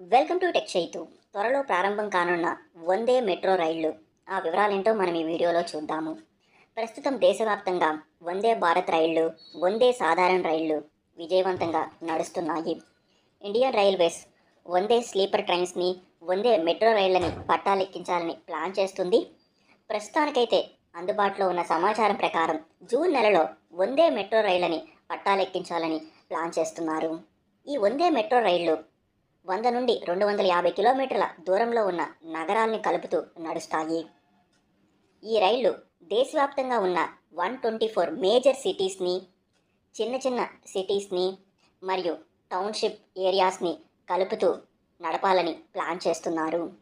Welcome to tech Chaitu త్వరలో ప్రారంభం కానున్న వందే మెట్రో రైళ్ళు. ఆ వివరాలేంటో మనం ఈ వీడియోలో చూద్దాము. ప్రస్తుతం దేశవ్యాప్తంగా వందే భారత్ రైళ్ళు వందే సాధారణ రైళ్ళు విజయవంతంగా నడుస్తున్నాయి. ఇండియన్ రైల్వేస్ వందే స్లీపర్ ట్రైన్స్ని వందే మెట్రో రైళ్ళని పట్టాలెక్కించాలని ప్లాన్ చేస్తుంది. ప్రస్తుతానికైతే అందుబాటులో ఉన్న సమాచారం ప్రకారం జూన్ నెలలో వందే మెట్రో రైళ్ళని పట్టాలెక్కించాలని ప్లాన్ చేస్తున్నారు. ఈ వందే మెట్రో రైళ్ళు వంద నుండి రెండు వందల యాభై కిలోమీటర్ల దూరంలో ఉన్న నగరాల్ని కలుపుతూ నడుస్తాయి. ఈ రైళ్ళు దేశవ్యాప్తంగా ఉన్న వన్ ట్వంటీ ఫోర్ మేజర్ సిటీస్ని చిన్న చిన్న సిటీస్ని మరియు టౌన్షిప్ ఏరియాస్ని కలుపుతూ నడపాలని ప్లాన్ చేస్తున్నారు.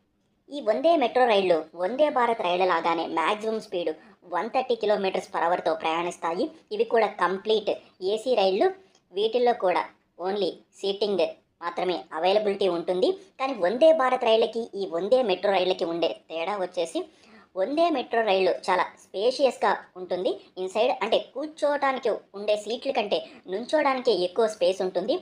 ఈ వందే మెట్రో రైళ్ళు వందే భారత్ రైళ్ళ లాగానే maximum speed one thirty kilometres per అవర్తో ప్రయాణిస్తాయి. ఇవి కూడా కంప్లీట్ ఏసీ రైళ్ళు. వీటిల్లో కూడా ఓన్లీ సీటింగ్ మాత్రమే అవైలబిలిటీ ఉంటుంది. కానీ వందే భారత్ రైళ్ళకి ఈ వందే మెట్రో రైళ్ళకి ఉండే తేడా వచ్చేసి వందే మెట్రో రైలు చాలా స్పేషియస్గా ఉంటుంది. ఇన్సైడ్ అంటే కూర్చోవడానికి ఉండే సీట్ల కంటే నుంచోడానికి ఎక్కువ స్పేస్ ఉంటుంది.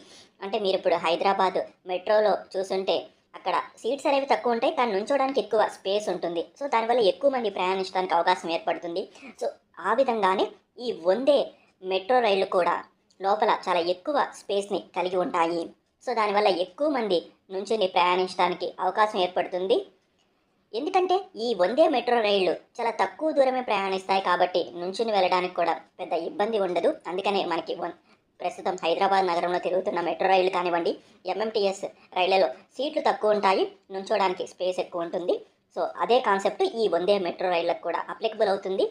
అంటే మీరు ఇప్పుడు హైదరాబాద్ మెట్రోలో చూసుంటే అక్కడ సీట్స్ అనేవి తక్కువ ఉంటాయి. కానీ నుంచోడానికి ఎక్కువ స్పేస్ ఉంటుంది. సో దానివల్ల ఎక్కువ మంది ప్రయాణించడానికి అవకాశం ఏర్పడుతుంది. సో ఆ విధంగానే ఈ వందే మెట్రో రైళ్ళు కూడా లోపల చాలా ఎక్కువ స్పేస్ని కలిగి ఉంటాయి. సో దానివల్ల ఎక్కువ మంది నుంచుని ప్రయాణించడానికి అవకాశం ఏర్పడుతుంది. ఎందుకంటే ఈ వందే మెట్రో రైళ్ళు చాలా తక్కువ దూరమే ప్రయాణిస్తాయి కాబట్టి నుంచుని వెళ్ళడానికి కూడా పెద్ద ఇబ్బంది ఉండదు. అందుకనే మనకి ప్రస్తుతం హైదరాబాద్ నగరంలో తిరుగుతున్న మెట్రో రైళ్ళు కానివ్వండి ఎంఎంటీఎస్ రైళ్ళలో సీట్లు తక్కువ ఉంటాయి నుంచోడానికి స్పేస్ ఎక్కువ ఉంటుంది. సో అదే కాన్సెప్ట్ ఈ వందే మెట్రో రైళ్ళకు కూడా అప్లికబుల్ అవుతుంది.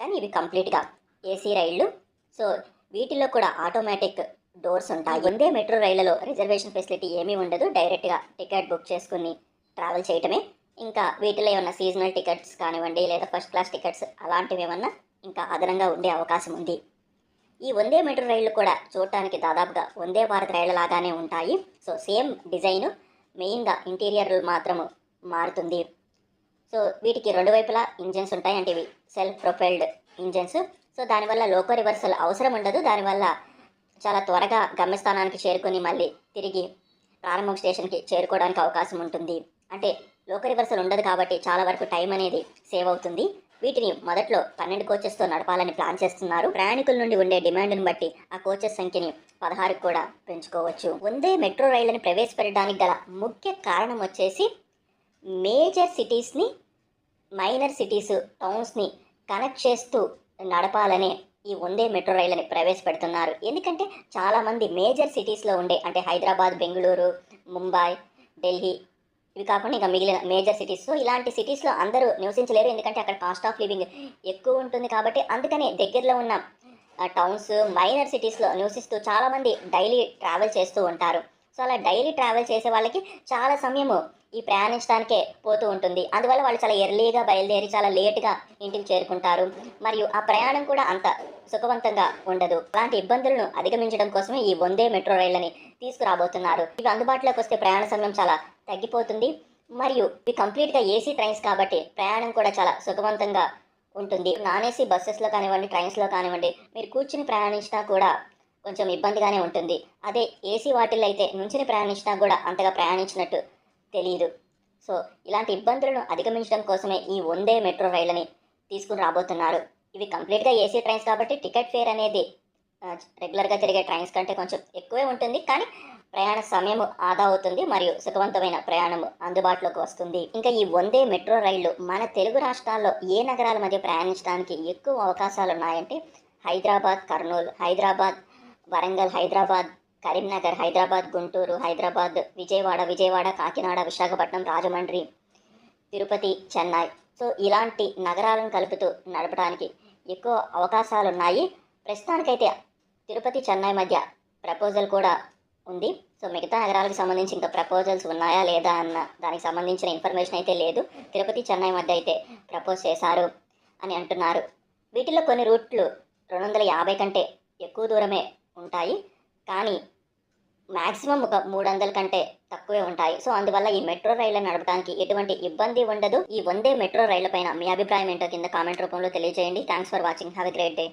కానీ ఇవి కంప్లీట్గా ఏసీ రైళ్ళు. సో వీటిలో కూడా ఆటోమేటిక్ డోర్స్ ఉంటాయి. వందే మెట్రో రైళ్ళలో రిజర్వేషన్ ఫెసిలిటీ ఏమీ ఉండదు. డైరెక్ట్గా టికెట్ బుక్ చేసుకుని ట్రావెల్ చేయటమే. ఇంకా వీటిలో ఏమన్నా సీజనల్ టికెట్స్ కానివ్వండి లేదా ఫస్ట్ క్లాస్ టికెట్స్ అలాంటివి ఏమన్నా ఇంకా అదనంగా ఉండే అవకాశం ఉంది. ఈ వందే మెట్రో రైళ్ళు కూడా చూడటానికి దాదాపుగా వందే భారత్ రైళ్ళ లాగానే ఉంటాయి. సో సేమ్ డిజైన్ మెయిన్గా ఇంటీరియర్ మాత్రము మారుతుంది. సో వీటికి రెండు వైపులా ఇంజన్స్ ఉంటాయి. అంటే ఇవి సెల్ఫ్ ప్రొఫైల్డ్ ఇంజన్స్ సో దానివల్ల లోకో రివర్సల్ అవసరం ఉండదు. దానివల్ల చాలా త్వరగా గమ్యస్థానానికి చేరుకొని మళ్ళీ తిరిగి ప్రారంభం స్టేషన్కి చేరుకోవడానికి అవకాశం ఉంటుంది. అంటే లోక రివర్సల్ ఉండదు కాబట్టి చాలా వరకు టైం అనేది సేవ్ అవుతుంది. వీటిని మొదట్లో పన్నెండు కోచెస్తో నడపాలని ప్లాన్ చేస్తున్నారు. ప్రయాణికుల నుండి ఉండే డిమాండ్ని బట్టి ఆ కోచెస్ సంఖ్యని పదహారుకు కూడా పెంచుకోవచ్చు. వందే మెట్రో రైళ్ళను ప్రవేశపెట్టడానికి గల ముఖ్య కారణం వచ్చేసి మేజర్ సిటీస్ని మైనర్ సిటీస్ టౌన్స్ని కనెక్ట్ చేస్తూ నడపాలనే ఈ వందే మెట్రో రైళ్ళని ప్రవేశపెడుతున్నారు. ఎందుకంటే చాలామంది మేజర్ సిటీస్లో ఉండే అంటే హైదరాబాద్ బెంగళూరు ముంబై ఢిల్లీ ఇవి కాకుండా ఇంకా మిగిలిన మేజర్ సిటీస్. సో ఇలాంటి సిటీస్లో అందరూ నివసించలేరు. ఎందుకంటే అక్కడ కాస్ట్ ఆఫ్ లివింగ్ ఎక్కువ ఉంటుంది కాబట్టి అందుకనే దగ్గరలో ఉన్న టౌన్స్ మైనర్ సిటీస్లో నివసిస్తూ చాలామంది డైలీ ట్రావెల్ చేస్తూ ఉంటారు. సో అలా డైలీ ట్రావెల్ చేసే వాళ్ళకి చాలా సమయము ఈ ప్రయాణించడానికే పోతూ ఉంటుంది. అందువల్ల వాళ్ళు చాలా ఎర్లీగా బయలుదేరి చాలా లేట్గా ఇంటికి చేరుకుంటారు. మరియు ఆ ప్రయాణం కూడా అంత సుఖవంతంగా ఉండదు. అలాంటి ఇబ్బందులను అధిగమించడం కోసమే ఈ వందే మెట్రో రైళ్ళని తీసుకురాబోతున్నారు. ఇవి అందుబాటులోకి వస్తే ప్రయాణ సమయం చాలా తగ్గిపోతుంది. మరియు ఇవి కంప్లీట్గా ఏసీ ట్రైన్స్ కాబట్టి ప్రయాణం కూడా చాలా సుఖవంతంగా ఉంటుంది. నాన్ ఏసీ బస్సెస్లో కానివ్వండి ట్రైన్స్లో కానివ్వండి మీరు కూర్చుని ప్రయాణించినా కూడా కొంచెం ఇబ్బందిగానే ఉంటుంది. అదే ఏసీ వాటిల్లో అయితే నుంచుని ప్రయాణించినా కూడా అంతగా ప్రయాణించినట్టు తెలియదు సో ఇలాంటి ఇబ్బందులను అధిగమించడం కోసమే ఈ వందే మెట్రో రైళ్ళని తీసుకుని రాబోతున్నారు. ఇవి కంప్లీట్గా ఏసీ ట్రైన్స్ కాబట్టి టికెట్ ఫేర్ అనేది రెగ్యులర్గా తిరిగే ట్రైన్స్ కంటే కొంచెం ఎక్కువే ఉంటుంది. కానీ ప్రయాణ సమయం ఆదా అవుతుంది మరియు సుఖవంతమైన ప్రయాణం అందుబాటులోకి వస్తుంది. ఇంకా ఈ వందే మెట్రో రైళ్ళు మన తెలుగు రాష్ట్రాల్లో ఏ నగరాల మధ్య ప్రయాణించడానికి ఎక్కువ అవకాశాలు ఉన్నాయంటే హైదరాబాద్ కర్నూలు హైదరాబాద్ వరంగల్ హైదరాబాద్ కరీంనగర్ హైదరాబాద్ గుంటూరు హైదరాబాద్ విజయవాడ విజయవాడ కాకినాడ విశాఖపట్నం రాజమండ్రి తిరుపతి చెన్నై. సో ఇలాంటి నగరాలను కలుపుతూ నడపడానికి ఎక్కువ అవకాశాలు ఉన్నాయి ప్రస్తుతానికైతే తిరుపతి చెన్నై మధ్య ప్రపోజల్ కూడా ఉంది. సో మిగతా నగరాలకు సంబంధించి ఇంకా ప్రపోజల్స్ ఉన్నాయా లేదా అన్న దానికి సంబంధించిన ఇన్ఫర్మేషన్ అయితే లేదు. తిరుపతి చెన్నై మధ్య అయితే ప్రపోజ్ చేశారు అని అంటున్నారు. వీటిలో కొన్ని రూట్లు రెండు వందల యాభై కంటే ఎక్కువ దూరమే ఉంటాయి. కానీ మ్యాక్సిమం ఒక మూడు వందల కంటే తక్కువే ఉంటాయి. సో అందువల్ల ఈ మెట్రో రైళ్ళను నడపడానికి ఎటువంటి ఇబ్బంది ఉండదు. ఈ వందే మెట్రో రైళ్ళ పైన మీ అభిప్రాయం ఏంటో కింద కామెంట్ రూపంలో తెలియజేయండి. Thanks for watching have a great day